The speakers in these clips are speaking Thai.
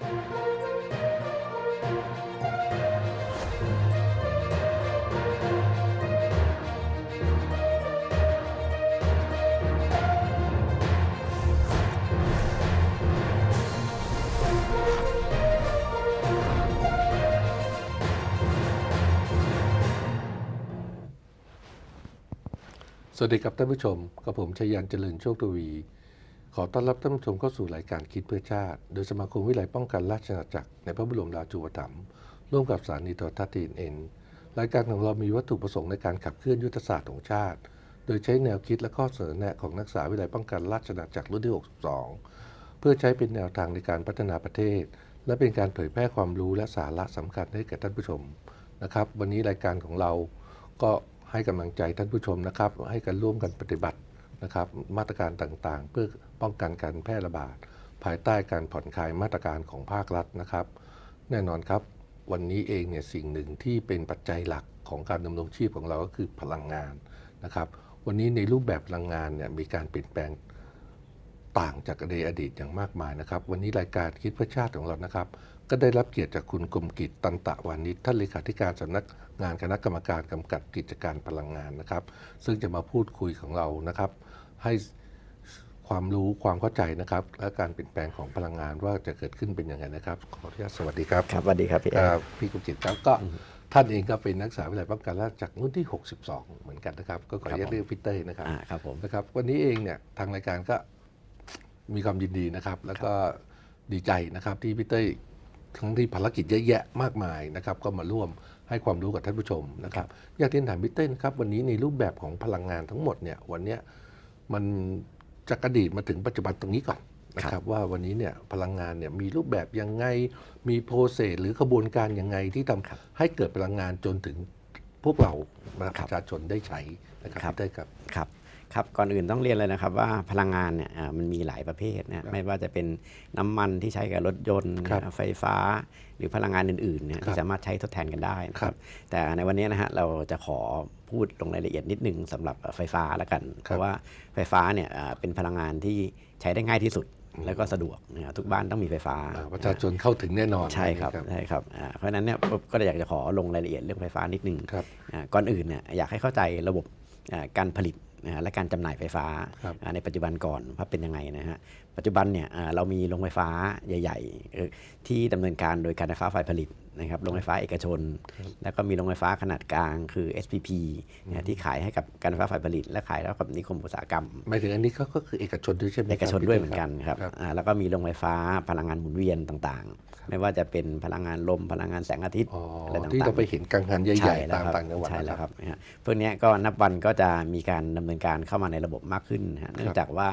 สวัสดีครับท่านผู้ชมกับผมชัยยันเจริญโชคทวี ขอต้อนรับท่านผู้ชมเข้าสู่รายการคิดเพื่อชาติ โดยสมาคมวิไลป้องกันราชอาณาจักรในพระบรมราชูปถัมภ์ร่วมกับสถานีโทรทัศน์ทีเอ็นรายการของเรามีวัตถุประสงค์ในการขับเคลื่อนยุทธศาสตร์ของชาติ โดยใช้แนวคิดและข้อเสนอแนะของนักศึกษาวิไลป้องกันราชอาณาจักรรุ่นที่ 62 เพื่อใช้เป็นแนวทางในการพัฒนาประเทศ และเป็นการเผยแพร่ความรู้และสาระสำคัญให้แก่ท่านผู้ชมนะครับ วันนี้รายการของเราก็ให้กำลังใจท่านผู้ชมนะครับ ให้กันร่วมกันปฏิบัติ นะครับมาตรการต่างๆ เพื่อป้องกันการแพร่ระบาด ภายใต้การผ่อนคลายมาตรการของภาครัฐนะครับ แน่นอนครับ วันนี้เองเนี่ยสิ่งหนึ่งที่เป็นปัจจัยหลักของการดำรงชีพของเราก็คือพลังงานนะครับ วันนี้ในรูปแบบพลังงานเนี่ยมีการเปลี่ยนแปลงต่างจากในอดีตอย่างมากมายนะครับ วันนี้รายการคิดเพื่อชาติของเรานะครับ ก็ได้รับเกียรติจากคุณกรมกิจตันตะวานิชท่านเลขาธิการสำนักงานคณะกรรมการกำกับกิจการพลังงานนะครับ ซึ่งจะมาพูดคุยของเรานะครับ ให้ความรู้ความเข้าใจนะครับ และการเปลี่ยนแปลงของพลังงานว่าจะเกิดขึ้นเป็นยังไงนะครับ ขออนุญาตสวัสดีครับครับสวัสดีครับพี่แอเอ่อร์พี่กุมจิตครับก็ท่านเองก็เป็นนักศึกษาวิทยาลัยป้องกันราชจากรุ่นที่ 62 เหมือนกันนะครับ ก็ขออนุญาตเรียกพี่เต้ยนะครับอ่าครับผมนะครับ วันนี้เองเนี่ยทางรายการก็มีความยินดีนะครับ แล้วก็ดีใจนะครับที่พี่เต้ยทั้งที่ภารกิจเยอะแยะมากมายนะครับ ก็มาร่วมให้ความรู้กับท่านผู้ชมนะครับ อยากเรียนถามพี่เต้ยนะครับ วันนี้ในรูปแบบของพลังงานทั้งหมดเนี่ยวันเนี้ย มันจากอดีตมาถึงปัจจุบันตรงนี้ก่อนนะครับว่าวันนี้เนี่ยพลังงานเนี่ยมีรูปแบบยังไงมีโปรเซสหรือกระบวนการยังไงที่ทำครับให้เกิดพลังงานจนถึงพวกเรานะคปรับระชาชนได้ใช้นะครับครับพี่เต้ยครับครับ ครับก่อนอื่นต้องเรียนเลยนะครับว่าพลังงานเนี่ยอ่ามันมีหลายประเภทนะไม่ว่าจะเป็นน้ำมันที่ใช้กับรถยนต์ครับไฟฟ้า หรือพลังงานอื่นๆเนี่ยครับที่สามารถใช้ทดแทนกันได้นะคครัรับบแต่ในวันนี้นะฮะเราจะขอพูดลงรายละเอียดนิดนึงสำหรับไฟฟ้าละกัน เพราะว่าไฟฟ้าเนี่ยอ่าเป็นพลังงานที่ใช้ได้ง่ายที่สุดแล้วก็สะดวกนะครับทุกบ้านต้องมีไฟฟ้าอ่าประชาชนเข้าถึงแน่นอนใช่ครับนะใช่ครับอ่าเพราะฉะนั้นเนี่ยก็อยากจะขอลงรายละเอียดเรื่องไฟฟ้านิดนึงครับอ่าก่อนอื่นเนี่ยอยากให้เข้าใจระบบอ่าการผลิต นะฮะและการจำหน่ายไฟฟ้าครับอ่าในปัจจุบันก่อนว่าเป็นยังไงนะฮะปัจจุบันเนี่ยอ่าเรามีโรงไฟฟ้าใหญ่ๆเอ่อที่ดำเนินการโดยการไฟฟ้าฝ่ายผลิตนะครับโรงไฟฟ้าเอกชน แล้วก็มีโรงไฟฟ้าขนาดกลางคือ SPP นะฮะที่ขายให้กับการไฟฟ้าฝ่ายผลิต และขายแล้วกับนิคมอุตสาหกรรมหมายถึงอันนี้ก็ก็คือเอกชนด้วยใช่ไหมครับเอกชนด้วยเหมือนกันครับครับอ่าแล้วก็มีโรงไฟฟ้าพลังงานหมุนเวียนต่างๆ ไม่ว่าจะเป็นพลังงานลมพลังงานแสงอาทิตย์อ๋ออะไรต่างๆที่เราไปเห็นกลางหันใหญ่ใช่ๆแล้วตามครับต่างจังหวัดใช่แล้วนะครับนะฮะพวกเนี้ยก็นับวันก็จะมีการดำเนินการเข้ามาในระบบมากขึ้นนะฮะเนื่องจากว่า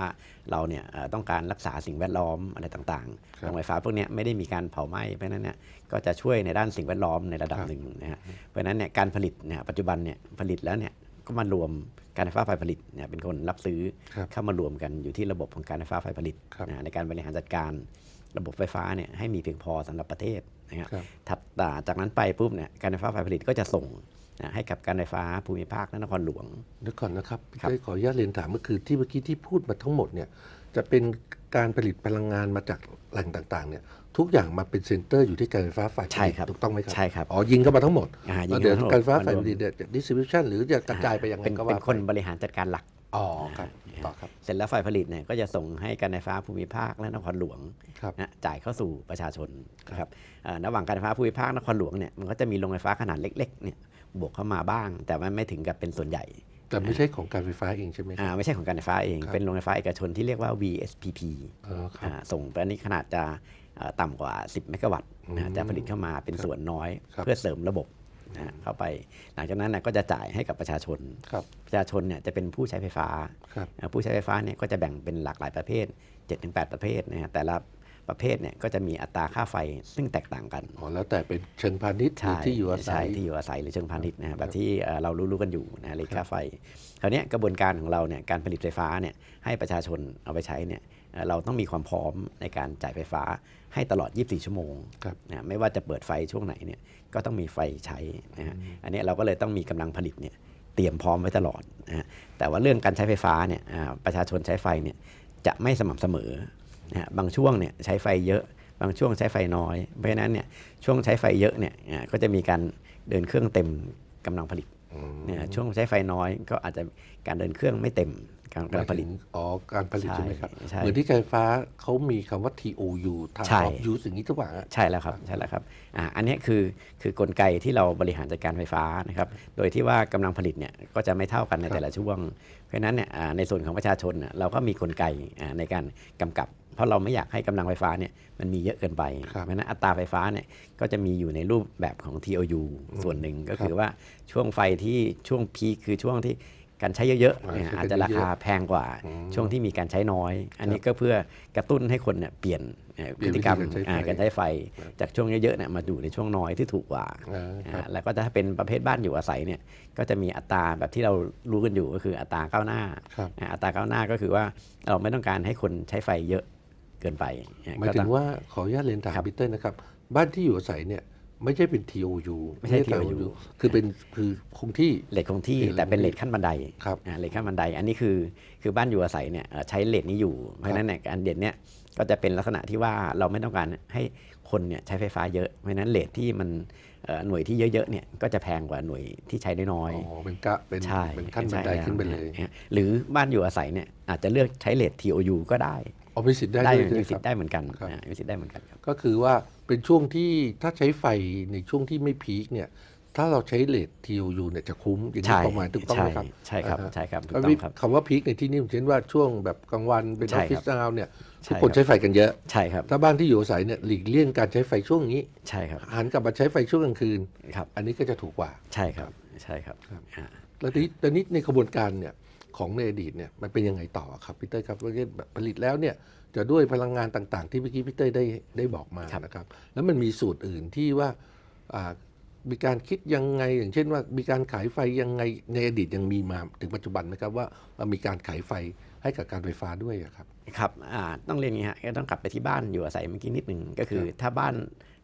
เราเนี่ยเอ่อต้องการรักษาสิ่งแวดล้อมอะไรต่างครัๆบโรงไฟฟ้าพวกเนี้ยไม่ได้มีการเผาไหม้เพราะฉะนั้นเนี่ยก็จะช่วยในด้านสิ่งแวดล้อมในระดับครับหนึ่งนะฮะเพราะฉะนั้นเนี่ยการผลิตเนี่ยปัจจุบันเนี่ยผลิตแล้วเนี่ยก็มารวมการไฟฟ้าฝ่ายผลิตเนี่ยเป็นคนรับซื้อครับเข้ามารวมกันอยู่ที่ระบบของการไฟฟ้าฝ่ายผลิตครับนะฮะในการบริหารจัดการ ระบบไฟฟ้าเนี่ยให้มีเพียงพอสำหรับประเทศนะครับครับถัดต่าจากนั้นไปปุ๊บเนี่ยการไฟฟ้าฝ่ายผลิตก็จะส่งนะให้กับการไฟฟ้าภูมิภาคและนครหลวงเดี๋ยวก่อนนะครับครับได้ขออนุญาตเรียนถามก็คือที่เมื่อกี้ที่พูดมาทั้งหมดเนี่ยจะเป็นการผลิตพลังงานมาจากแหล่งต่างๆเนี่ยทุกอย่างมาเป็นเซ็นเตอร์อยู่ที่การไฟฟ้าฝ่ายผใช่ลิตครับถูกต้องไหมครับใช่ครับอ๋อยิงเข้ามาทั้งหมดอ่ายิงแล้วเดี๋ยวเข้ามาทั้งหมดการไฟฟ้าฝ่ายมารผวมลิตเนี่ยจะดิสติบิวชันหรือจะกระจายไปยังไงเป็นก็เป็ว่านคนบริหารจัดการหลัก อ๋อครับนะต่อครับ เสร็จแล้วฝ่ายผลิตเนี่ยก็จะส่งให้การไฟฟ้าภูมิภาคและนครหลวงครับนะจ่ายเข้าสู่ประชาชนนะครับเอ่อระหว่างการไฟฟ้าภูมิภาคนครหลวงเนี่ยมันก็จะมีโรงไฟฟ้าขนาดเล็กๆเนี่ยบวกเข้ามาบ้าง แต่มันไม่ถึงกับเป็นส่วนใหญ่แต่ไม่ใช่ของการไฟฟ้าเองใช่ไหมคอ่ารับไม่ใช่ของการไฟฟ้าเองครับเป็นโรงไฟฟ้าเอกชนที่เรียกว่า VSPP อ๋อครับอ่าส่งไปอันนี้ขนาดจะเอ่อต่ำกว่า 10 เมกะวัตต์นะฮะอืมจะผลิตเข้ามาเป็นครับส่วนน้อยครับเพื่อเสริมระบบ นะฮะเข้าไป หลังจากนั้นนะก็จะจ่ายให้กับประชาชนครับประชาชนเนี่ยจะเป็นผู้ใช้ไฟฟ้าครับเอ่อผู้ใช้ไฟฟ้าเนี่ยก็จะแบ่งเป็นหลากหลายประเภท 7-8 ประเภทนะฮะแต่ละประเภทเนี่ยก็จะมีอัตราค่าไฟซึ่งแตกต่างกัน อ๋อ แล้วแต่เป็นเชิงพาณิชย์หรือที่อยู่อาศัใช่ยที่อยู่อาศัยหรือเชิงพาณิชย์นะฮะแบบที่เอ่อเรารู้ๆกันอยู่นะเลขค่าไฟ คราวเนี้ยกระบวนการของเราเนี่ยการผลิตไฟฟ้าเนี่ยให้ประชาชนเอาไปใช้เนี่ย เอ่อเราต้องมีความพร้อมในการจ่ายไฟฟ้าให้ตลอด 24 ชั่วโมงครับนะไม่ว่าจะเปิดไฟช่วงไหนเนี่ยก็ต้องมีไฟใช้นะฮะอันเนี้ยเราก็เลยต้องมีกำลังผลิตเนี่ยเตรียมพร้อมไว้ตลอดนะฮะแต่ว่าเรื่องการใช้ไฟฟ้าเนี่ยอ่าประชาชนใช้ไฟเนี่ยจะไม่สม่ำเสมอนะฮะบางช่วงเนี่ยใช้ไฟเยอะ บางช่วงใช้ไฟน้อย เพราะฉะนั้นเนี่ยช่วงใช้ไฟเยอะเนี่ยอ่าก็จะมีการเดินเครื่องเต็มกำลังผลิตอืมเนี่ยช่วงใช้ไฟน้อยก็อาจจะการเดินเครื่องไม่เต็ม การกำลังผลิตหมายถึงอ๋อ การผลิตใช่ใช่ไหมครับ ใช่ เหมือนที่การไฟฟ้าเขามีคำว่า TOU ทางใช่ ออฟยูสิ่งนี้ทุกอย่างอะใช่แล้วครับใช่แล้วครับอ่าอันเนี้ยคือคือกลไกที่เราบริหารจัดการไฟฟ้านะครับโดยที่ว่ากำลังผลิตเนี่ยก็จะไม่เท่ากันในแต่ละช่วง เพราะฉะนั้นเนี่ยอ่าในส่วนของประชาชนน่ะเราก็มีกลไกอ่าในการกำกับ เพราะเราไม่อยากให้กำลังไฟฟ้าเนี่ยมันมีเยอะเกินไปครับเพราะฉะนั้นอัตราไฟฟ้าเนี่ยก็จะมีอยู่ในรูปแบบของ TOU ส่วนหนึ่งก็คือว่าช่วงไฟที่ช่วงพีคคือช่วงที่ การใช้เยอะๆเนี่ยใช้กันอาจจะราคาแพงกว่าอืมช่วงที่มีการใช้น้อย อันนี้ก็เพื่อกระตุ้นให้คนเนี่ยเปลี่ยนเอ่อเปพลี่ยนฤติกรรมวิธีการใช้ไฟอ่าการใช้ไฟ จากช่วงเยอะๆเนี่ยมาอยู่ในช่วงน้อยที่ถูกกว่าอ่าคอ่ารับแล้วก็ถ้าเป็นประเภทบ้านอยู่อาศัยเนี่ยก็จะมีอัตราแบบที่เรารู้กันอยู่ก็คืออัตราก้าวหน้าครับอ่าอัตราก้าวหน้าก็คือว่าเราไม่ต้องการให้คนใช้ไฟเยอะเกินไปอ่หมายก็ถึต้องว่าขออนุญาตเรียนถามครับพีเตอร์นะครับ บ้านที่อยู่อาศัยเนี่ย ไม่ใช่เป็น TOU ไม่ใช่ TOU คือเป็นคือคงที่เลทคงที่เลทแต่เป็นคงที่เลทขั้นบันไดครับอ่าเลทขั้นบันได อันนี้คือคือบ้านอยู่อาศัยเนี่ยเอ่อใช้เลทนี้อยู่ เพราะฉะนั้นเนี่ยการเด่นเนี่ยก็จะเป็นลักษณะที่ว่าเราไม่ต้องการให้คนเนี่ยใช้ไฟฟ้าเยอะ เพราะฉะนั้นเลทที่มันเอ่อหน่วยที่เยอะๆเนี่ยก็จะแพงกว่าหน่วยที่ใช้น้อยอ๋อเป็นกะเป็นๆใช่เป็นขั้นบันไดใช่ขึ้นไปเลยะฮะหรือบ้านอยู่อาศัยเนี่ยอาจจะเลือกใช้เลท TOU ก็ได้เอามีสิทธิ์ได้ได้ด้วยใช่ไหมมีคสิทรับธิ์ได้เหมือนกันครับอ่ามีสิทธิ์ได้เหมือนกันครับก็คือว่า เป็นช่วงที่ถ้าใช้ไฟในช่วงที่ไม่พีคเนี่ย ถ้าเราใช้เลท TOU เนี่ยจะคุ้มอย่างนี้ใช่ความหมายถูกต้องไหมครับ ใช่ครับอ่าฮะใช่ครับถูกก็ต้อมีงครับคำว่าพีคในที่นี้ผมเช่นว่าช่วงแบบกลางวันเป็นอใช่อฟฟิศครับซาวเนี่ยใช่ทุกคนครับใช้ไฟกันเยอะ ใช่ครับ ถ้าบ้านที่อยู่อาศัยเนี่ยหลีกเลี่ยงการใช้ไฟช่วงนี้ ใช่ครับหันกลับมาใช้ไฟช่วงกลางคืนครับอันนี้ก็จะถูกกว่า ใช่ครับ ใช่ครับครับอ่าแล้วทีนี้ตอนนี้ในกระบวนการเนี่ยของในอดีตเนี่ยมันเป็นยังไงต่อครับพี่เต้ยครับว่าแบบผลิตแล้วเนี่ย จะด้วยพลังงานต่างๆ ที่เมื่อกี้พี่เต้ยได้ได้บอกมานะครับ แล้วมันมีสูตรอื่นที่ว่าอ่ามีการคิดยังไง อย่างเช่นว่ามีการขายไฟยังไงในอดีตยังมีมาถึงปัจจุบันนะครับว่าเรามีการขายไฟให้กับการไฟฟ้าด้วยอะครับครับอ่าต้องเรียนอย่างนี้ฮะก็ต้องกลับไปที่บ้านอยู่อาศัยเมื่อกี้นิดหนึ่งก็คือ ถ้าบ้าน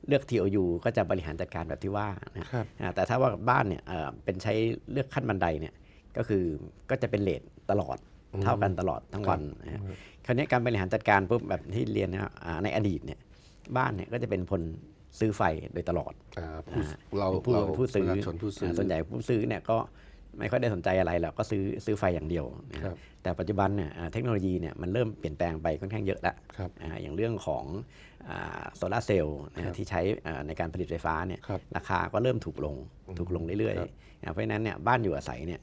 เลือก TOU ก็จะบริหารจัดการแบบที่ว่านะครับอ่าแต่ถ้าว่าบ้านเนี่ยเอ่อเป็นใช้เลือกขั้นบันไดเนี่ยก็คือก็จะเป็นเลทตลอดอืม เท่ากันตลอดทั้งวันนะฮะคราวนี้การบริหารจัดการปุ๊บแบบที่เรียนนะอ่าในอดีตเนี่ยบ้านเนี่ยก็จะเป็นคนซื้อไฟโดยตลอดอ่าผู้อ่าเราผู้เราผู้ซื้อประชาชนผู้ซื้ออ่าส่วนใหญ่ผู้ซื้อเนี่ยก็ไม่ค่อยได้สนใจอะไรหรอกก็ซื้อซื้อไฟอย่างเดียวนะคครัรับบแต่ปัจจุบันเนี่ยอ่าเทคโนโลยีเนี่ยมันเริ่มเปลี่ยนแปลงไปค่อนข้างเยอะแล้วครับอ่าอย่างเรื่องของโซลาร์เซลล์นะครัฮะบที่ใช้อ่าในการผลิตไฟฟ้าเนี่ยครับราคาก็เริ่มถูกลงถูกลงเรื่อยครับๆอ่าเพราะฉะนั้นเนี่ยบ้านอยู่อาศัยเนี่ย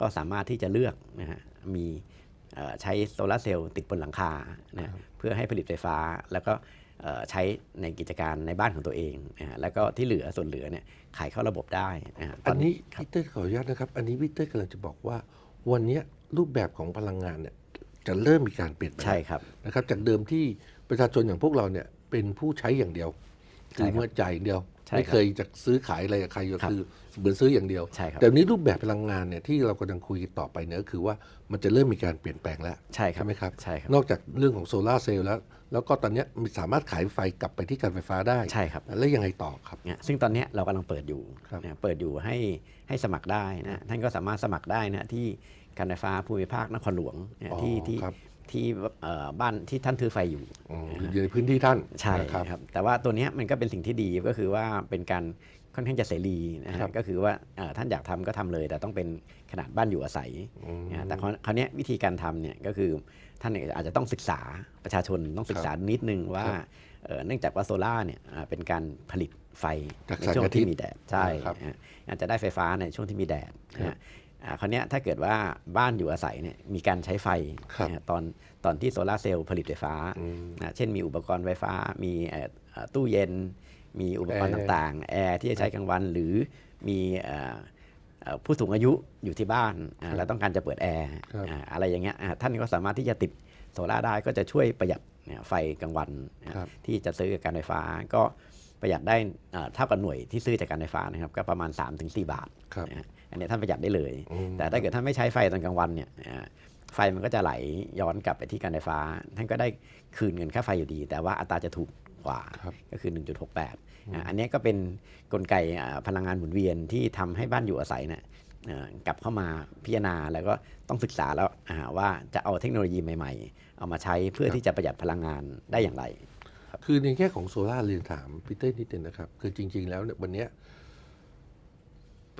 ก็สามารถที่จะเลือกนะฮะมีเอ่อใช้โซลาร์เซลล์ติดบนหลังคานะฮะเพื่อให้ผลิตไฟฟ้าแล้วก็เอ่อใช้ในกิจการในบ้านของตัวเองนะฮะแล้วก็ที่เหลือส่วนเหลือเนี่ยขายเข้าระบบได้นะฮะตอันนี้ครับพี่เต้ยขออนุญาตนะครับ อันนี้พี่เต้ยกำลังจะบอกว่า วันเนี้ยรูปแบบของพลังงานเนี่ยจะเริ่มมีการเปลี่ยนแปลงใช่ครับนะครับ จากเดิมที่ประชาชนอย่างพวกเราเนี่ยเป็นผู้ใช้อย่างเดียวใช่คือครับเมื่อจ่ายอย่างเดียวใช่ ไม่ครับเคยจะซื้อขายอะไรกับใครก็ครับคือเหมือนซื้ออย่างเดียวใช่ครับแต่วันนี้รูปแบบพลังงานเนี่ยที่เรากำลังคุยกันต่อไปเนี่ยก็คือว่ามันจะเริ่มมีการเปลี่ยนแปลงแล้วใช่ครับไหมครับใช่ครับ นอกจากเรื่องของโซลาร์เซลล์แล้ว แล้วก็ตอนเนี้ยมันสามารถขายไฟกลับไปที่การไฟฟ้าได้ใช่ครับแล้วยังไงต่อครับเนี่ยซึ่งตอนเนี้ยเรากำลังเปิดอยู่ครับนะเปิดอยู่ให้ให้สมัครได้นะท่านก็สามารถสมัครได้นะที่การไฟฟ้าภูมิภาคนครหลวงนะอ๋อที่ที่ครับ ที่เอ่อบ้านที่ท่านถือไฟอยู่อืมอยู่ในพื้นที่ท่านใช่นะครับครับแต่ว่าตัวเนี้ยมันก็เป็นสิ่งที่ดีก็คือว่าเป็นการค่อนข้างจะเสรีนะครัฮะบก็คือว่าเอ่อท่านอยากทำก็ทำเลย แต่ต้องเป็นขนาดบ้านอยู่อาศัยอืมนะแต่คราวคราวเนี้ยวิธีการทำเนี่ยก็คือท่านเนี่ยอาจจะต้องศึกษาประชาชนต้องศึกษานิดนึงว่าครับเอ่อเนื่องจากว่าโซล่าร์เนี่ยอ่าเป็นการผลิตไฟจากในแสงช่วงอาทิตที่ย์มีแดดใช่ครับนะฮะอาจจะได้ไฟฟ้าในช่วงที่มีแดดนะฮะ อ่าคราวเนี้ยถ้าเกิดว่าบ้านอยู่อาศัยเนี่ยมีการใช้ไฟครับนะฮะตอนตอนที่โซลาร์เซลล์ผลิตไฟฟ้าอืมนะเช่นมีอุปกรณ์ไฟฟ้า มีเอ่อเอ่อตู้เย็น มีอุปกรณ์แอร์ต่างๆ แอร์ที่จะใช้กลางวัน หรือมีเอ่อเอ่อผู้สูงอายุอยู่ที่บ้านอ่าแล้วต้องการจะเปิดแอร์ครับอ่าอะไรอย่างเงี้ยอ่าท่านก็สามารถที่จะติดโซลาร์ได้ก็จะช่วยประหยัดเนี่ยไฟกลางวันนะครับที่จะซื้อกับการไฟฟ้าก็ประหยัดได้เอ่อเท่ากับหน่วยที่ซื้อจากการไฟฟ้านะครับก็ประมาณ 3-4 บาทครับนะฮะ อันนี้ท่านประหยัดได้เลยอืมแต่ถ้าเกิดท่านไม่ใใช้ไฟตอนกลางวันเนี่ยอ่าไฟมันก็จะไหลย้อนกลับไปที่การไฟฟ้า ท่านก็ได้คืนเงินค่าไฟอยู่ดี แต่ว่าอัตราจะถูกกว่าครับก็คือ 1.68อ่าอันนี้ก็เป็นกลไกอ่าพลังงานหมุนเวียนที่ทำให้บ้านอยู่อาศัยเนี่ยเอ่อกลับเข้ามาพิจารณาแล้วก็ต้องศึกษาแล้วอ่าว่าจะเอาเทคโนโลยีใหม่ๆ เอามาใช้เพื่อที่จะประหยัดพลังงานได้อย่างไรครับคือในแง่ของโซลาร์เรียนถามพีเตอร์นิดนึงนะครับ คือจริง ๆ แล้วเนี่ยวันเนี้ย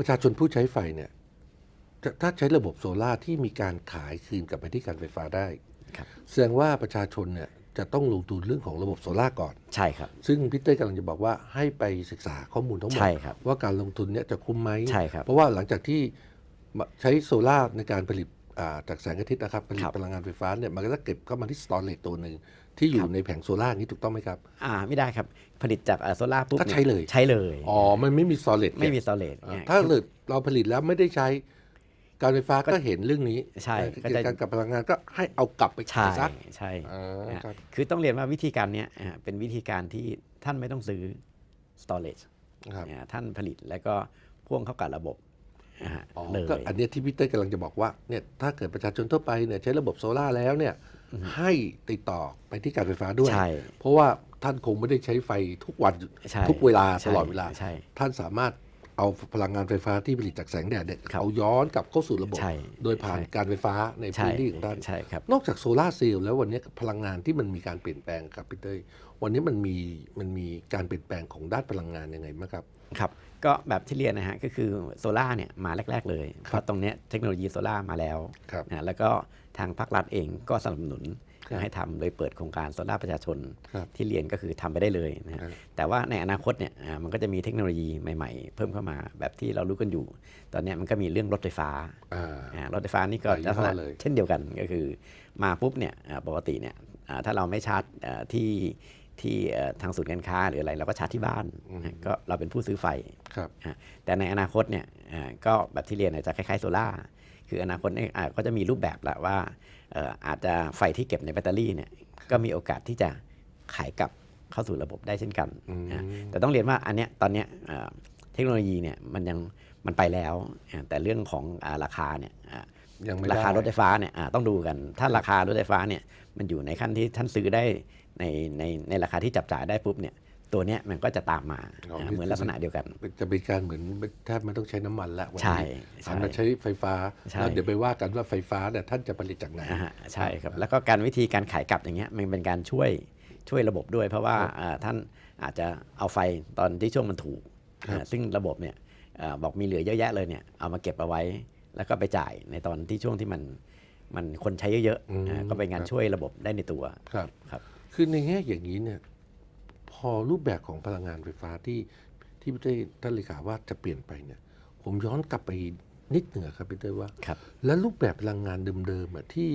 ประชาชนผู้ใช้ไฟเนี่ยจะถ้าใช้ระบบโซลาร์ที่มีการขายคืนกลับไปที่การไฟฟ้าได้ครับแสดงว่าประชาชนเนี่ยจะต้องลงทุนเรื่องของระบบโซลาร์ก่อน ใช่ครับ ซึ่งพีเตอร์กำลังจะบอกว่าให้ไปศึกษาข้อมูลทั้งหมดใช่ครับว่าการลงทุนเนี่ยจะคุ้มไหมใช่ครับ เพราะว่าหลังจากที่มาใช้โซลาร์ในการผลิตอ่าจากแสงอาทิตย์นะครับ ผลิตครับพลังงานไฟฟ้าเนี่ยมันก็จะเก็บเข้ามาที่สตอเรจตัวหนึ่ง ที่อยู่ในแผงโซลาร์นี้ถูกต้องไหมครับ อ่าไม่ได้ครับ ผลิตจากโซล่าปุ๊บก็ใช้เลย ใช้เลย อ๋อ มันไม่มีสตอเรจไม่มีโซเลตถ้าเกิดเราผลิตแล้วไม่ได้ใช้การไฟฟ้าก็เห็นเรื่องนี้ใช่ก็กิจจะการกับพลังงานก็ให้เอากลับไปใช่ขายซะใช่อ่านะฮะครับคือต้องเรียนว่าวิธีการเนี้ยอ่าเป็นวิธีการที่ท่านไม่ต้องซื้อ storage ครับนะฮะท่านผลิตแล้วก็พ่วงเข้ากับระบบนะฮะอ๋อเลยก็อันเนี้ยที่พี่เต้ยกำลังจะบอกว่าเนี่ยถ้าเกิดประชาชนทั่วไปเนี่ยใช้ระบบโซลาร์แล้วเนี่ย ให้ติดต่อไปที่การไฟฟ้าด้วย ใช่ เพราะว่าท่านคงไม่ได้ใช้ไฟทุกวันใช่ทุกเวลาใช่ตลอดเวลา ใช่ท่านสามารถเอาพลังงานไฟฟ้าที่ผลิตจากแสงแดดเนี่ยครับเอาย้อนกลับเข้าสู่ระบบ ใช่โดยผ่านใช่ การไฟฟ้าในใช่พื้นที่ของท่าน ใช่ครับ นอกจากโซลาร์เซลล์แล้ววันนี้พลังงานที่มันมีการเปลี่ยนแปลงครับพี่เต้ยวันนี้มันมีมันมีการเปลี่ยนแปลงของด้านพลังงานยังไงบ้างครับ ครับ ก็แบบที่เรียนนะฮะก็คือโซล่าเนี่ยมาแรก ๆ เลยเพราะตรงเนี้ยเทคโนโลยีโซล่ามาแล้วครับนะแล้วก็ทางภาครัฐเองก็สนับสนุนครับให้ทำโดยเปิดโครงการโซล่าประชาชนครับที่เรียนก็คือทำไปได้เลยนะฮะครับแต่ว่าในอนาคตเนี่ยอ่ามันก็จะมีเทคโนโลยีใหม่ๆ เพิ่มเข้ามาแบบที่เรารู้กันอยู่ ตอนเนี้ยมันก็มีเรื่องรถไฟฟ้าอ่าอ่ารถไฟฟ้านี่ก็หลายยี่ลักษห้ณะอเลยเช่นเดียวกันก็คือมาปุ๊บเนี่ยอ่าปกติเนี่ยอ่าถ้าเราไม่ชาร์จอ่าที่ ที่เอ่อทางศูนย์การค้าหรืออะไรเราก็ชาร์จที่บ้านนะก็เราเป็นผู้ซื้อไฟครับอะแต่ในอนาคตเนี่ยอ่าก็แบบที่เรียนเนี่ยจะคล้ายๆโซล่าร์คืออนาคตเนี่ยอ่าก็จะมีรูปแบบแหละว่าเอ่ออาจจะไฟที่เก็บในแบตเตอรี่เนี่ยก็มีโอกาสที่จะขายกลับเข้าสู่ระบบได้เช่นกันอืมอะแต่ต้องเรียนว่าอันเนี้ยตอนเนี้ยอ่าเทคโนโลยีเนี่ยมันยังมันไปแล้วอะแต่เรื่องของอาราคาเนี่ยอะ ยังไม่ราได้คารถไฟฟ้าเนี่ยอ่าต้องดูกัน ถ้าราคารถไฟฟ้าเนี่ยมันอยู่ในขั้นที่ท่านซื้อได้ในในในราคาที่จับจ่ายได้ปุ๊บเนี่ยตัวเนี้ยมันก็จะตามมาอ๋ออ่าคือเหมือนลักษณะเดียวกันจะเป็นการเหมือนแทบไม่ต้องใช้น้ำมันละวันใช่นี้ใช่หันมาใช้ไฟฟ้าใช่แล้วเดี๋ยวไปว่ากันว่าไฟฟ้าเนี่ยท่านจะผลิตจากไหนอ่าฮะใช่ครับแล้วก็การวิธีการขายกลับอย่างเงี้ยมันเป็นการช่วยช่วยระบบด้วย เพราะว่าครับอ่าท่านอาจจะเอาไฟตอนที่ช่วงมันถูกครับอ่าซึ่งระบบเนี่ยอ่าบอกมีเหลือเยอะแยะเลยเนี่ยเอามาเก็บเอาไว้ แล้วก็ไปจ่ายในตอนที่ช่วงที่มันมันคนใช้เยอะอืมๆอ่าก็เป็นการครับช่วยระบบได้ในตัวครับครับ คือในแง่อย่างนี้เนี่ยพอรูปแบบของพลังงานไฟฟ้าที่ที่พี่เต้ยท่านเลขาว่าจะเปลี่ยนไปเนี่ย ผมย้อนกลับไปนิดหนึ่งอะครับพี่เต้ยว่าครับแล้วรูปแบบพลังงานเดิมๆอะที่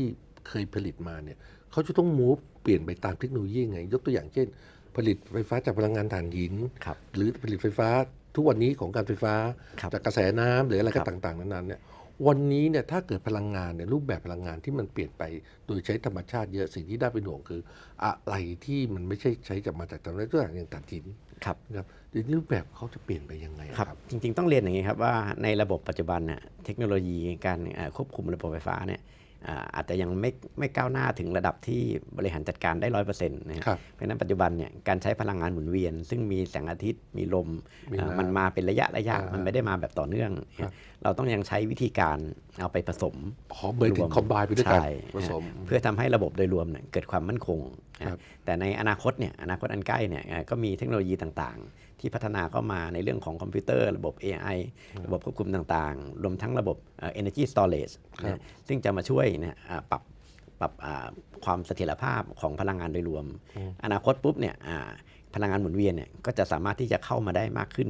เคยผลิตมาเนี่ยเขาจะต้องมูฟเปลี่ยนไปตามเทคโนโลยียังไง ยกตัวอย่างเช่น ผลิตไฟฟ้าจากพลังงานถ่านหินครับหรือผลิตไฟฟ้าทุกวันนี้ของการไฟฟ้าครับจากกระแสน้ำหรืออะไรครัก็บต่างๆนั้นๆเนี่ย วันนี้เนี่ยถ้าเกิดพลังงานเนี่ยรูปแบบพลังงานที่มันเปลี่ยนไป โดยใช้ธรรมชาติเยอะสิ่งที่ได้เป็นห่วงคือ อะไรที่มันไม่ใช่ใช้จากมาจากธรรมชาติตัวอย่างอย่างถ่านหินครับนะครับเดี๋ยวนี้รูปแบบเขาจะเปลี่ยนไปยังไงอะครับครับ จริง ๆ ต้องเรียนอย่างนี้ครับว่าในระบบปัจจุบันน่ะเทคโนโลยีการเอ่อควบคุมระบบไฟฟ้าเนี่ย อ่าอาจจะยังไม่ไม่ก้าวหน้าถึงระดับที่บริหารจัดการได้ร้อยเปอร์เซ็นต์นะฮะครับเพราะฉะนั้นปัจจุบันเนี่ยการใช้พลังงานหมุนเวียน ซึ่งมีแสงอาทิตย์มีลมมีเอ่อน้ำมันมาเป็นระยะระยะอ่ามัมันไม่ได้มาแบบต่อเนื่องครับเราต้องยังใช้วิธีการเอาไปผสมขอเบอร์ถึงคอมไบไปด้วยกันใช่ผสม เพื่อทำให้ระบบโดยรวมเนี่ยเกิดความมั่นคงนะครับ แต่ในอนาคตเนี่ยอนาคตอันใกล้เนี่ยเอ่อก็มีเทคโนโลยีต่างๆ ที่พัฒนาเข้ามาในเรื่องของคอมพิวเตอร์ระบบ AI ระบบควบคุมต่างๆ รวมทั้งระบบเอ่อ energy storage ครับนะซึ่งจะมาช่วยเนี่ยอ่าปรับปรับอ่าความเสถียรภาพของพลังงานโดยรวม อนาคตปุ๊บเนี่ยอ่าพลังงานหมุนเวียนเนี่ยก็จะสามารถที่จะเข้ามาได้มากขึ้น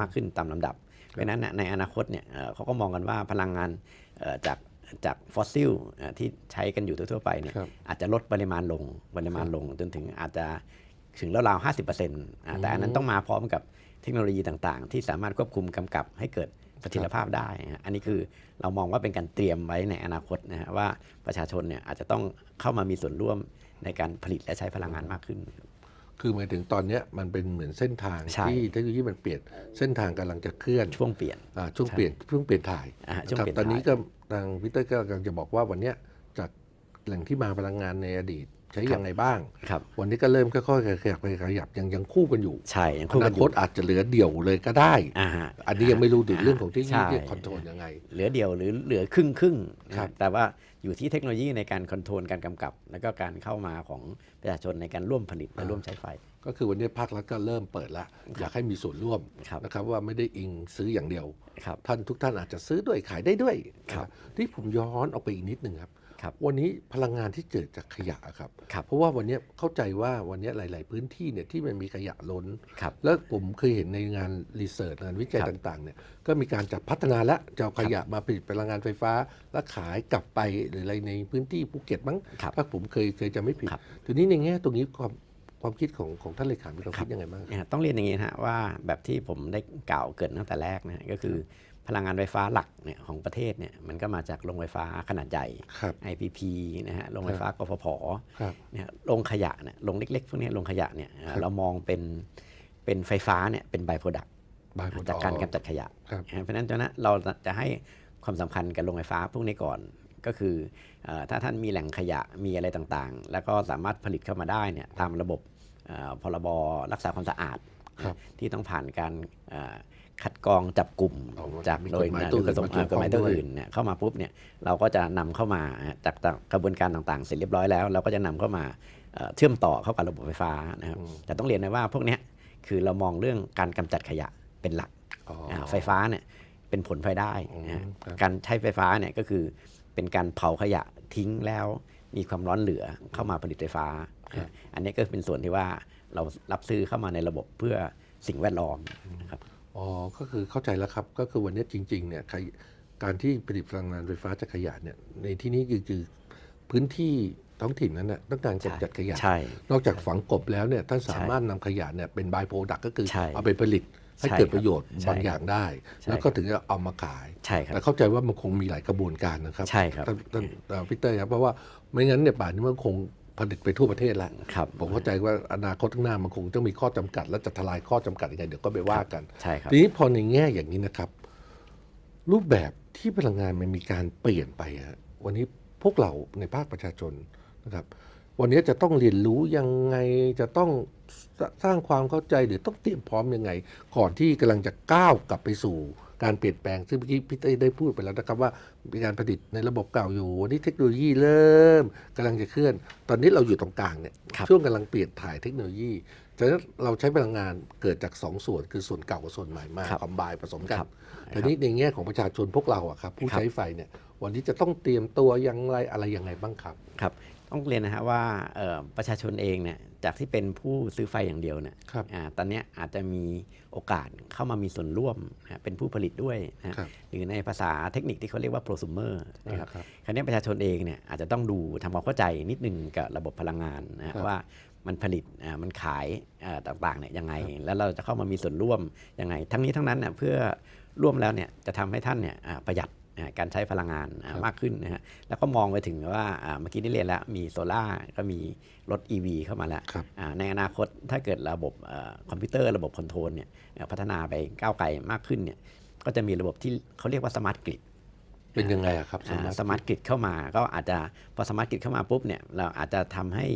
มากขึ้นตามลำดับเพราะฉะนั้นเนยในอนาคตเนี่ยเอ่อเขาก็มองกันว่าพลังงานเอ่อจาก จากฟอสซิลเอ่อที่ใช้กันอยู่ทั่วๆไปเนี่ยครับอาจจะลดปริมาณลงปริมาณลงจนถึงอาจจะถึงราวๆห้าสิบเปอร์เซ็นต์แต่อันนั้นต้องมาพร้อมกับเทคโนโลยีต่างๆ ที่สามารถควบคุมกำกับให้เกิดเสถียรภาพได้นะฮะอันนี้คือเรามองว่าเป็นการเตรียมไว้ในอนาคตนะฮะว่าประชาชนเนี่ยอาจจะต้องเข้ามามีส่วนร่วมในการผลิตและใช้พลังงานมากขึ้น คือหมายถึงตอนเนี้ยมันเป็นเหมือนเส้นทางใช่ที่เทคโนโลยีมันเปลี่ยนเส้นทางกำลังจะเคลื่อนช่วงเปลี่ยนอ่าช่วงใช่เปลี่ยนช่วงเปลี่ยนถ่ายอ่าช่วงนะครับเปลี่ยนตอนนี้ถ่ายก็ ทางพีเตอร์ก็กำลังจะบอกว่าวันเนี้ยจากแหล่งที่มาพลังงานในอดีตใช้ยังไงบ้าง ครับ วันนี้ก็เริ่มค่อยๆขยับไปขยับยังยังคู่กันอยู่ใช่ยังอคู่กันานอคยู่ตอาจจะเหลือเดี่ยวเลยก็ได้ อ่าฮะ อันนี้ยังไม่รู้ถึงเรื่องของเทคโนโลยีใช่ ที่คอนโทรลยังไง เหลือเดียวหรือเหลือครึ่งครึ่งๆนะคครัรับบแต่ว่าอยู่ที่เทคโนโลยีในการคอนโทรลการกำกับ แล้วก็การเข้ามาของประชาชนในการร่วมผลิตและร่วมใช้ไฟ ก็คือวันนี้ภาครัฐก็เริ่มเปิดแล้วอยากให้มีส่วนร่วมครับนะครับว่าไม่ได้อิงซื้ออย่างเดียวครับท่านทุกท่านอาจจะซื้อด้วยขายได้ด้วยครับนะที่ผมย้อนออกไปอีกนิดหนึ่งครับครับวันนี้พลังงานที่เกิดจากขยะครับครับ เพราะว่าวันนี้เข้าใจว่าวันนี้หลาย ๆ พื้นที่เนี่ยที่มันมีขยะล้นครับแล้วผมเคยเห็นในงานรีเสิร์ชงานวิจัยครับต่าง ๆ เนี่ยก็มีการจัดพัฒนาและจะเอาขยะมาผลิตพลังงานไฟฟ้า แล้วขายกลับไปหรืออะไรในพื้นที่ภูเก็ตมั้งครับถ้าผมเคยเคยจะไม่ผิดครับทีนี้ในแง่ตรงนี้ความ ความคิดของของท่านเลขามีความครับคิดยังไงบ้างนะฮะต้องเรียนอย่างนี้นะฮะว่าแบบที่ผมได้กล่าวเกริดตั้งแต่แรกนะฮะก็คือพลังงานไฟฟ้าหลักเนี่ยของประเทศเนี่ยมันก็มาจากโรงไฟฟ้าขนาดใหญ่ครับ IPP นะฮะโรงไฟฟ้ากฟผครับเนี่ยโรงขยะเนี่ยโรงเล็กๆพวกเนี้ยโรงขยะเนี่ยเอ่อครับเรามองเป็นเป็นไฟฟ้าเนี่ยเป็นบ y โปรดักบายผลจากการกำจัดขยะครับนะฮะเพราะฉะนั้นฉะนั้นเราจะให้ความสำคัญกับโรงไฟฟ้าพวกนี้ก่อนก็คือเออถ้าท่านมีแหล่งขยะมีอะไรต่างๆ แล้วก็สามารถผลิตเข้ามาได้เนี่ยตามระบบเอ่อ พรบรักษาความสะอาดครับที่ต้องผ่านการเอ่อคัดกรองจับกลุ่มอ๋อจากมีโดยกฎหมายนะตัวกระทรวงอื่นมาเกี่ยวกฎหมายข้ตัองวด้วยอื่นเนี่ยเข้ามาปุ๊บเนี่ยเราก็จะนำเข้ามาจากกระบวนการต่างๆ เสร็จเรียบร้อยแล้ว เราก็จะนำเข้ามาเอ่อเชื่อมต่อเข้ากับระบบไฟฟ้านะครับแต่ต้องเรียนนะว่าพวกเนี้ยคือเรามองเรื่องการกำจัดขยะเป็นหลักอ๋อาไฟฟ้าเนี่ยเป็นผลพลอยได้นะฮะอืมครับการใช้ไฟฟ้าเนี่ยก็คือเป็นการเผาขยะทิ้งแล้ว มีความร้อนเหลือเข้ามาผลิตไฟฟ้าครับอันนี้ก็เป็นส่วนที่ว่าเรารับซื้อเข้ามาในระบบเพื่อสิ่งแวดล้อมนะครับอ๋อก็คือเข้าใจแล้วครับ ก็คือวันนี้จริงๆเนี่ยใครการที่ผลิตพลังงานไฟฟ้าจากขยะเนี่ยในที่นี้คือคือพื้นที่ท้องถิ่นนั้นน่ะต้องการกำจัดขยะใช่นอกจากฝังกบแล้วเนี่ยท่านสามารถนำขยะเนี่ยเป็นบายโปรดักก็คือใช่เอาไปผลิต ให้ใช่เกิดประโยชน์ใช่บางอย่างได้ใช่แล้วก็ถึงจะเอามาขายใช่ครับแต่เข้าใจว่ามันคงมีหลายกระบวนการนะครับใช่ครับท่านท่านเอ่อพี่เต้ยครับเพราะว่าไม่งั้นเนี่ยป่านนี้มันคงผลิตไปทั่วประเทศแล้วครับผมเข้าใจว่าอนาคตข้างหน้ามันคงต้องมีข้อจำกัด และจะทลายข้อจำกัดยังไงเดี๋ยวก็ไปว่ากันใช่ครับทีนี้พอในแง่อย่างนี้นะครับ รูปแบบที่พลังงานมันมีการเปลี่ยนไปฮะวันนี้พวกเราในภาคประชาชนนะครับ วันนี้จะต้องเรียนรู้ยังไงจะต้องสสร้างความเข้าใจหรือต้องเตรียมพร้อมยังไง ก่อนที่กำลังจะก้าวกลับไปสู่การเปลี่ยนแปลงซึ่งเมื่อกี้พี่เต้ยได้พูดไปแล้วนะครับว่ามีการผลิตในระบบเก่าอยู่วันนี้เทคโนโลยีเริ่มกำลังจะเคลื่อน ตอนนี้เราอยู่ตรงกลางเนี่ยครับช่วงกำลังเปลี่ยนถ่ายเทคโนโลยีฉะนั้นเราใช้พลังงานเกิดจากสองส่วนคือส่วนเก่ากับส่วนใหม่มาครับคอมบายผสมกันครับทีนี้ในแง่ของประชาชนพวกเราอะครับผู้ครับใช้ไฟเนี่ยวันนี้จะต้องเตรียมตัวอยังไรอะไรยังไงบ้างครับครับ ต้องเรียนนะฮะว่าเอ่อประชาชนเองเนี่ยจากที่เป็นผู้ซื้อไฟอย่างเดียวเนี่ยครับอ่าตอนเนี้ยอาจจะมีโอกาสเข้ามามีส่วนร่วมนะฮะเป็นผู้ผลิตด้วยนะฮะครับหรือในภาษาเทคนิคที่เขาเรียกว่า prosumer นะครับครับคราวนี้ประชาชนเองเนี่ยอาจจะต้องดูทำความเข้าใจนิดนึงกับระบบพลังงานนะฮะครับว่ามันผลิตอ่ามันขายอ่าต่างๆเนี่ยยังไง แล้วเราจะเข้ามามีส่วนร่วมยังไง ทั้งนี้ทั้งนั้นเนี่ยเพื่อร่วมแล้วเนี่ยจะทำให้ท่านเนี่ยอ่าประหยัดอ่า การใช้พลังงานอ่าครับมากขึ้นนะฮะแล้วก็มองไปถึงว่าอ่าเมื่อกี้ได้เรียนแล้วมีโซล่าร์ก็มีรถ EV เข้ามาแล้วครับอ่าในอนาคตถ้าเกิดระบบเอ่อคอมพิวเตอร์ระบบคอนโทรลเนี่ยเอ่อพัฒนาไปก้าวไกลมากขึ้นเนี่ยก็จะมีระบบที่เขาเรียกว่าสมาร์ทกริดเป็นยังไงอะครับสมาร์ทกริดเข้ามาก็อาจจะพอสมาร์ทกริดเข้ามาปุ๊บเนี่ยเราอาจจะทำให้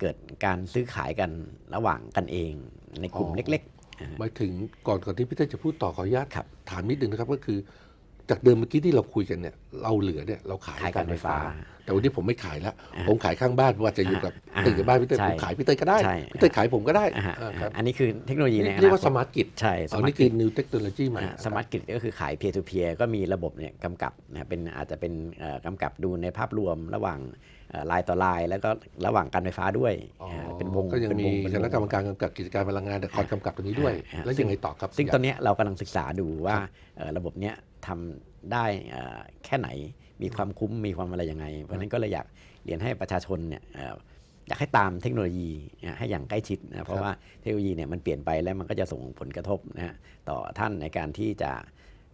เกิดการซื้อขายกันระหว่างกันเองในกลุ่มเล็กๆอ่าหมายถึงก่อนก่อนที่พี่เต้ยจะพูดต่อขออนุญาตครับถามนิดนึงนะครับก็คือ จากเดิมเมื่อกี้ที่เราคุยกันเนี่ยเราเหลือเนี่ยเราขายขายการไฟฟ้า แต่วันนี้ผมไม่ขายแล้วอ่าผมขายข้างบ้านว่าจะอยู่กับอ่าติดกับบ้านพี่เต้ยใช่ผมขายพี่เต้ยก็ได้ใช่พี่เต้ยขายผมก็ได้อ่าฮะอ่าครับอันนี้คือเทคโนโลยีในนี่อเรียกนาว่าคสตมาร์ทกิจใช่อ๋อ smart นี่คือ new technology ใหม่สมาร์ทกริดก็คือขาย peer to peer ก็มีระบบเนี่ยกำกับนะเป็นอาจจะเป็นเอ่อกำกับดูในภาพรวมระหว่างเอ่อรายต่อรายแล้วก็ระหว่างการไฟฟ้าด้วยอ๋ออ่าเป็นวงก็ยังเป็นมีวงเป็นควงณะกรรมการกำกับกิจการพลังงานแต่คอยกำกับตรงนี้ด้วยอ่าแล้วซึ่ยังงไงต่อครับ ซึ่งอยากตอนเนี้ยเรากำลังศึกษาดูว่าเอ่อระบบเนี้ย ทำได้เอ่อแค่ไหน มีความคุ้มมีความอะไรยังไง เพราะฉะนั้นก็เลยอยากเรียนให้ประชาชนเนี่ยเอ่ออยากให้ตามเทคโนโลยีนะให้อย่างใกล้ชิดนะเพราะว่าเทคโนโลยีเนี่ยมันเปลี่ยนไปแล้วมันก็จะส่งผลกระทบนะฮะต่อท่านในการที่จะ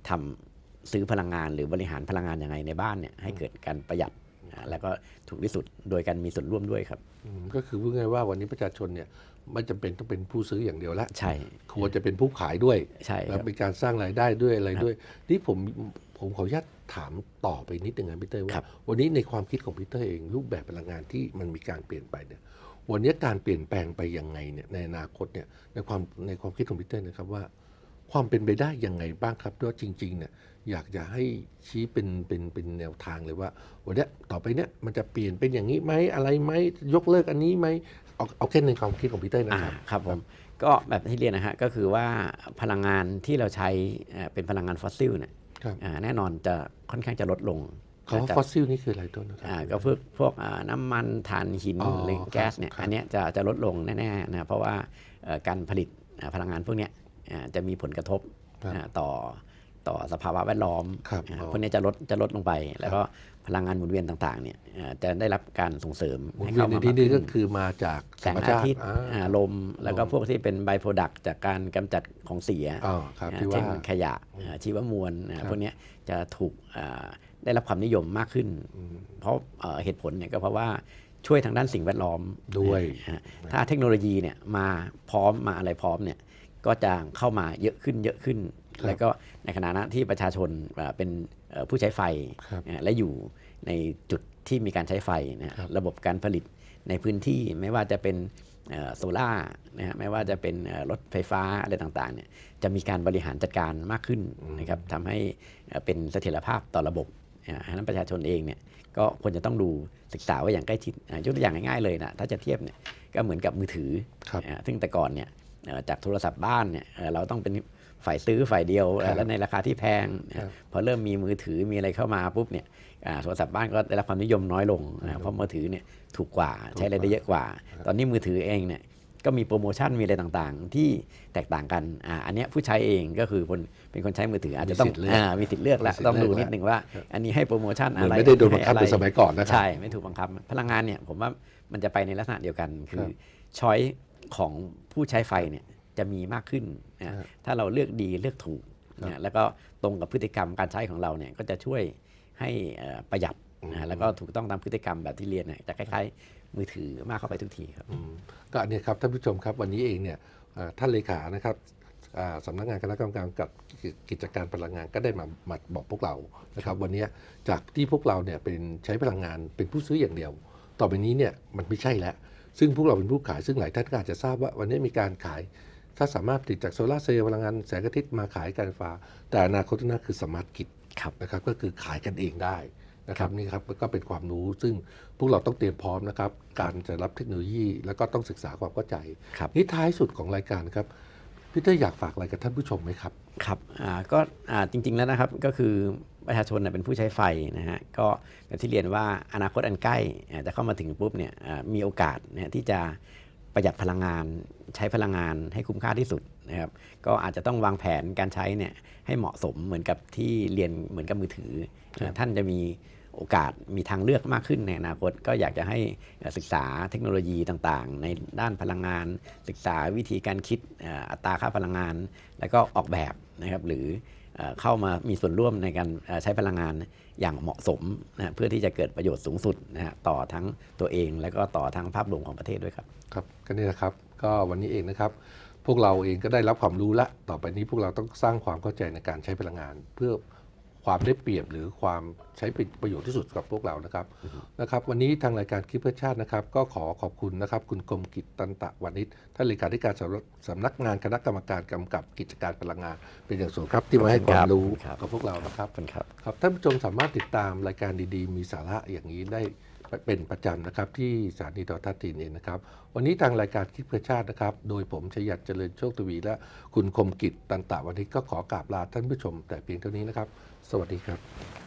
ทำซื้อพลังงานหรือบริหารพลังงานยังไงในบ้านเนี่ยให้เกิดการประหยัดอ่าแล้วก็ถูกที่สุดโดยการมีส่วนร่วมด้วยครับอืมก็คือพูดง่ายๆว่าวันนี้ประชาชนเนี่ย ไม่จำเป็นต้องเป็นผู้ซื้ออย่างเดียวละใช่ควรจะเป็นผู้ขายด้วยใช่คแล้วรับเป็นการสร้างรายได้ด้วยอะไรครับด้วย นี่ผมผมขออนุญาตถามต่อไปนิดนึงนะพี่เต้ยครัว่าบวันนี้ในความคิดของพี่เต้ยเอง รูปแบบพลังงานที่มันมีการเปลี่ยนไปเนี่ยวันนี้การเปลี่ยนแปลงไปยังไงเนี่ยในอนาคตเนี่ยในความในความคิดของพี่เต้ยนะครับว่า ความเป็นไปได้ยังไงบ้างครับว่าจริงๆเนี่ยอยากจะให้ชี้เป็นเป็นเป็นแนวทางเลยว่าวันเนี้ยต่อไปเนี่ยมันจะเปลี่ยนเป็นอย่างนี้ไหมอะไรไหมยกเลิกอันนี้ไหม เอาเอาแค่ในความคิดของพี่เต้ยนะอ่าครับครับผมก็แบบที่เรียนนะฮะก็คือว่าพลังงานที่เราใช้เอ่อเป็นพลังงานฟอสซิลเนี่ยครับอ่าแน่นอนจะค่อนข้างจะลดลงคำว่าจากฟอสซิลนี่คืออะไรต้นนะครัอ่าก็พวกพวกอ่าน้ำมันถ่านหินอ๋อหรือแก๊สเนี่ยครับอันเนี้ยจะจะลดลงแน่ๆนะเพราะว่าเอ่อการผลิตอ่าพลังงานพวกเนี้ยอ่าจะมีผลกระทบครับอ่าต่อ ต่อสภาวะแวดล้อมครับอ่าอ๋อพวกเนี้ยจะลดจะลดลงไป แล้วก็พลังงานหมุนเวียนต่างๆเนี่ยอ่าจะได้รับการส่งเสริมหมุนให้เวียเข้านในมาที่มากนี้ก็ขึ้นคือมาจากแสธรงรมอาชาติทิตย์อ่าอ่าลมแล้วก็ลมพวกที่เป็นไบโปรดักจากการกำจัดของเสียอ๋อครับอ่าที่เช่ว่านขยะอ่าชีวมวลอ่าครับพวกเนี้ยจะถูกอ่าได้รับความนิยมมากขึ้นอืมเพราะเอ่อเหตุผลเนี่ยก็เพราะว่าช่วยทางด้านสิ่งแวดล้อมด้วยนะฮะถ้าเทคโนโลยีเนี่ยมาพร้อมมาอะไรพร้อมเนี่ยก็จะเข้ามาเยอะขึ้นเยอะขึ้นครับ แล้วก็ในขณะนั้นที่ประชาชนอ่าเป็นเอ่อผู้ใช้ไฟครับอ่าและอยู่ในจุดที่มีการใช้ไฟนะฮะครับระบบการผลิตในพื้นที่ไม่ว่าจะเป็นโซล่าร์นะฮะไม่ว่าจะเป็นเอ่อรถไฟฟ้าอะไรต่างๆเนี่ยจะมีการบริหารจัดการมากขึ้นนะครับทำให้เอ่อเป็นเสถียรภาพต่อระบบอ่าฉะนั้นประชาชนเองเนี่ยก็ควรจะต้องดูศึกษาไว้อย่างใกล้ชิดอ่ายกตัวอย่างง่ายๆเลยนะถ้าจะเทียบเนี่ยก็เหมือนกับมือถือครับอ่าซึ่งแต่ก่อนเนี่ยเอ่อ จากโทรศัพท์บ้านเนี่ยเอ่อเราต้องเป็นฝ่ายซื้อฝ่ายเดียวครับและในราคาที่แพงครับพอเริ่มมีมือถือมีอะไรเข้ามาปุ๊บเนี่ยอ่าโทรศัพท์บ้านก็ได้รับความนิยมน้อยลงนะเพราะมือถือเนี่ยถูกกว่าใช้อะไรได้เยอะกว่า ตอนนี้มือถือเองเนี่ยก็มีโปรโมชั่นมีอะไรต่างๆ ที่แตกต่างกันอ่าอันเนี้ยผู้ใช้เองก็คือคนเป็นคนใช้มือถืออาจจะต้องมีสิทธิ์เลือกอ่ามีสิทธิ์เลือกแล้วมีสิทธิ์ต้องดูเลือกนิดนึงว่าครับอันนี้ให้โปรโมชั่นเหมือะอนไรไม่ได้โดนบังคับให้เหมือนสมัยก่อนนะครับใช่ไม่ถูกบังคับ พลังงานเนี่ยผมว่ามันจะไปในลักษณะเดียวกันคืครัอบช้อยของ ผู้ใช้ไฟเนี่ยจะมีมากขึ้นนะครับถ้าเราเลือกดีเลือกถูกครับนะแล้วก็ตรงกับพฤติกรรมการใช้ของเราเนี่ยก็จะช่วยให้เอ่อประหยัดอืมนะแล้วก็ถูกต้องตามพฤติกรรมแบบที่เรียนเนี่ยจะคล้ายๆมือถือมากเข้าไปทุกทีครับอืมก็อันเนี้ยครับท่านผู้ชมครับวันนี้เองเนี่ยอ่าท่านเลขานะครับอ่าสำนักงานคณะกรรมการกับกิจการพลังงานก็ได้มามาบอกพวกเรานะครับวันเนี้ยจากที่พวกเราเนี่ยเป็นใช้พลังงานเป็นผู้ซื้ออย่างเดียว ต่อไปนี้เนี่ยมันไม่ใช่แล้ว ซึ่งพวกเราเป็นผู้ขายซึ่งหลายท่านก็อาจจะทราบว่าวันนี้มีการขาย ถ้าสามารถผลิตจากโซลาร์เซลล์พลังงานแสงอาทิตย์มาขายการไฟฟ้า แต่อนาคตข้างหน้าคือสมาร์ทกิจครับนะครับก็คือขายกันเองได้นะครับนี่ครับก็เป็นความรู้ซึ่งพวกเราต้องเตรียมพร้อมนะครับ การจะรับเทคโนโลยี แล้วก็ต้องศึกษาความเข้าใจครับนี่ท้ายสุดของรายการครับพี่เต้ยอยากฝากอะไรกับท่านผู้ชมไหมครับครับอ่าก็อ่าจริงๆแล้วนะครับก็คือ ประชาชนเนยเป็นผู้ใช้ไฟนะฮะก็อย่างที่เรียนว่าอนาคตอันใกล้อ่าจะเข้ามาถึงปุ๊บเนี่ยอ่ามีโอกาสเนี่ยที่จะประหยัดพลังงานใช้พลังงานให้คุ้มค่าที่สุดนะครับก็อาจจะต้องวางแผนการใช้เนี่ยให้เหมาะสมเหมือนกับที่เรียนเหมือนกับมือถือครับอ่าท่านจะมีโอกาสมีทางเลือกมากขึ้นในอนาคตก็อยากจะให้ศึกษาเทคโนโลยีต่างๆ ในด้านพลังงาน ศึกษาวิธีการคิดอ่าอัตราค่าพลังงาน แล้วก็ออกแบบนะครับหรือ เข้ามามีส่วนร่วมในการใช้พลังงานอย่างเหมาะสมนะเพื่อที่จะเกิดประโยชน์สูงสุดนะฮะต่อทั้งตัวเอง และก็ต่อทั้งภาพรวมของประเทศด้วยครับครับก็นี่นะครับก็วันนี้เองนะครับ พวกเราเองก็ได้รับความรู้ละ ต่อไปนี้พวกเราต้องสร้างความเข้าใจในการใช้พลังงาน เพื่อ ความได้เปรียบหรือความใช้เป็นประโยชน์ที่สุดกับพวกเรานะครับนะครับ วันนี้ทางรายการคิดเพื่อชาตินะครับ ก็ขอขอบคุณนะครับ คุณกรมกิจตันตะวานิชท่านเลขาธิการสำนักสำนักงานคณะกรรมการกำกับกิจการพลังงาน เป็นอย่างสูงครับที่มาให้ความรู้ครับกับพวกเรานะครับขอบคุณครับครับท่านผู้ชมสามารถติดตามรายการดีๆ มีสาระอย่างนี้ได้เป็นประจำนะครับที่สถานีโทรทัศน์ทีนเองนะครับ วันนี้ทางรายการคิดเพื่อชาตินะครับ โดยผมชยัดเจริญโชคทวี และคุณคมกิจตันตะวันนี้ก็ขอกราบลาท่านผู้ชมแต่เพียงเท่านี้นะครับ สวัสดีครับ